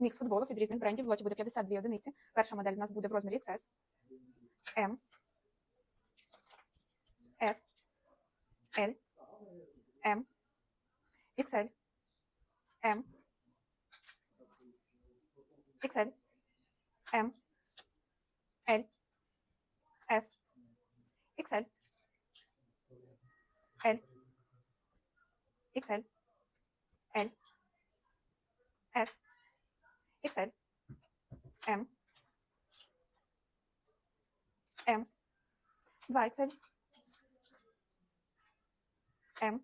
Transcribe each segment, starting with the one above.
Мікс футболок від різних брендів. В лоті буде 52 одиниці. Перша модель у нас буде в розмірі XS, M, S, L, M, XL, M, XL, M, L, S, XL, L, XL, L, S, XL, M, M, 2XL, M,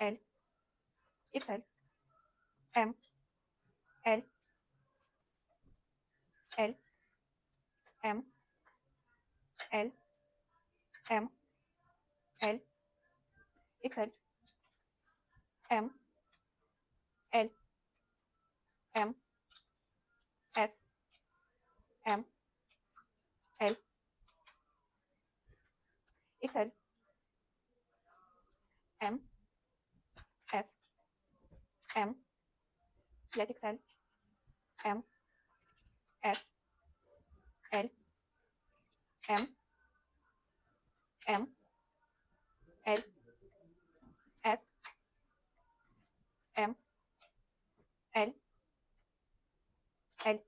L, XL, M, L, L, M, L, M, L, XL, M, L, M, S, M, L, XL, M, S, M, 5XL, M, S, L, M, M, L, S, M, L, elle